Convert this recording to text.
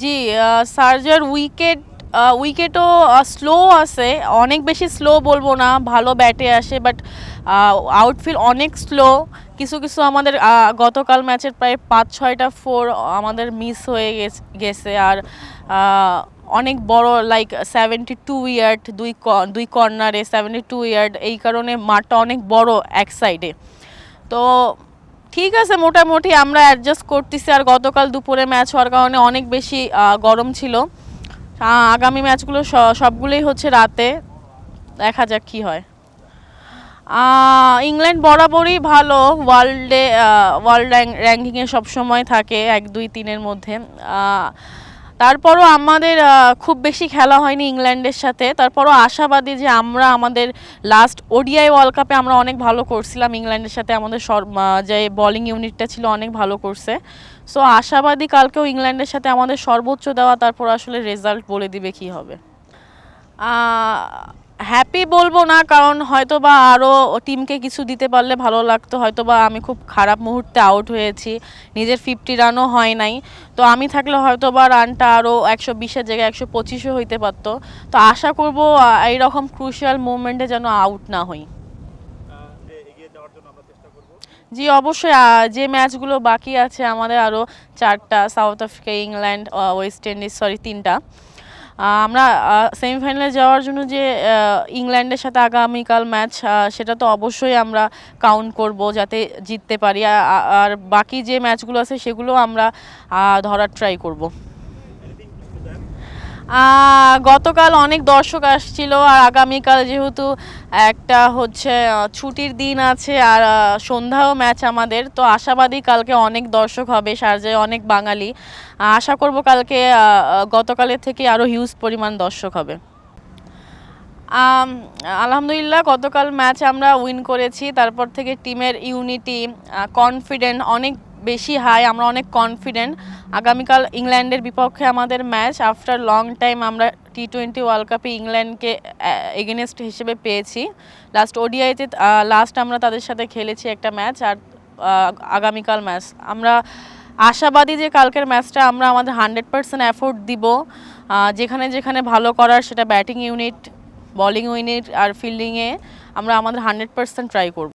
জি সার্জার উইকেট উইকেটও স্লো আছে। অনেক বেশি স্লো বলব না, ভালো ব্যাটে আসে বাট আউটফিল্ড অনেক স্লো কিছু কিছু আমাদের গতকাল ম্যাচের প্রায় পাঁচ, ছয়টা ফোর আমাদের মিস হয়ে গেছে আর অনেক বড় লাইক সেভেন্টি টু ইয়ার্ড দুই দুই কর্নারে সেভেন্টি টু ইয়ার্ড এই কারণে মাঠটা অনেক বড় এক সাইডে তো ঠিক আছে, মোটামুটি আমরা অ্যাডজাস্ট করতেছি। আর গতকাল দুপুরে ম্যাচ হওয়ার কারণে অনেক বেশি গরম ছিল। আগামী ম্যাচগুলো সবগুলোই হচ্ছে রাতে। দেখা যাক কি হয়। ইংল্যান্ড বরাবরই ভালো। ওয়ার্ল্ডে ওয়ার্ল্ড র্যাঙ্কিংয়ে সবসময় থাকে, এক, দুই, তিনের মধ্যে। তারপরও আমাদের খুব বেশি খেলা হয়নি ইংল্যান্ডের সাথে। তারপরও আশাবাদী যে আমরা আমাদের লাস্ট ওডিআই ওয়ার্ল্ড কাপে আমরা অনেক ভালো করছিলাম। ইংল্যান্ডের সাথে আমাদের যে বলিং ইউনিটটা ছিল অনেক ভালো করছে। সো আশাবাদী কালকেও ইংল্যান্ডের সাথে আমাদের সর্বোচ্চ দেওয়া, তারপর আসলে রেজাল্ট বলে দিবে কি হবে। হ্যাপি বলব না, কারণ হয়তো বা আরও টিমকে কিছু দিতে পারলে ভালো লাগতো। হয়তো বা আমি খুব খারাপ মুহূর্তে আউট হয়েছি। নিজের ফিফটি রানও হয় নাই। তো আমি থাকলে হয়তো বা রানটা আরও একশো বিশের জায়গায় একশো পঁচিশও হইতে পারতো। তো আশা করব এইরকম ক্রুশিয়াল মুভমেন্টে যেন আউট না হই। জি, অবশ্যই যে ম্যাচগুলো বাকি আছে আমাদের আরও চারটা South Africa England West Indies sorry তিনটা। আমরা সেমিফাইনালে যাওয়ার জন্য যে ইংল্যান্ডের সাথে আগামীকাল ম্যাচ সেটা তো অবশ্যই আমরা কাউন্ট করব যাতে জিততে পারি। আর বাকি যে ম্যাচগুলো আছে সেগুলো আমরা ধরার ট্রাই করব। গতকাল অনেক দর্শক আসছিল আর আগামীকাল যেহেতু একটা হচ্ছে ছুটির দিন আছে আর সন্ধ্যাও ম্যাচ আমাদের, তো আশাবাদী কালকে অনেক দর্শক হবে সার্জায় অনেক বাঙালি। আশা করব কালকে গতকালের থেকে আরও হিউজ পরিমাণ দর্শক হবে। আলহামদুলিল্লাহ গতকাল ম্যাচ আমরা উইন করেছি, তারপর থেকে টিমের ইউনিটি কনফিডেন্ট অনেক বেশি হাই আমরা অনেক কনফিডেন্ট আগামীকাল ইংল্যান্ডের বিপক্ষে আমাদের ম্যাচ আফটার লং টাইম আমরা টি টোয়েন্টি ওয়ার্ল্ড কাপে ইংল্যান্ডকে এগেনস্ট হিসেবে পেয়েছি। লাস্ট ওডিআইতে লাস্ট আমরা তাদের সাথে খেলেছি একটা ম্যাচ আর আগামীকাল ম্যাচ আমরা আশাবাদী যে কালকের ম্যাচটা আমরা আমাদের হান্ড্রেড পার্সেন্ট এফোর্ট দিব। যেখানে যেখানে ভালো করার সেটা ব্যাটিং ইউনিট বোলিং ইউনিট আর ফিল্ডিংয়ে আমরা আমাদের হান্ড্রেড পার্সেন্ট ট্রাই করব।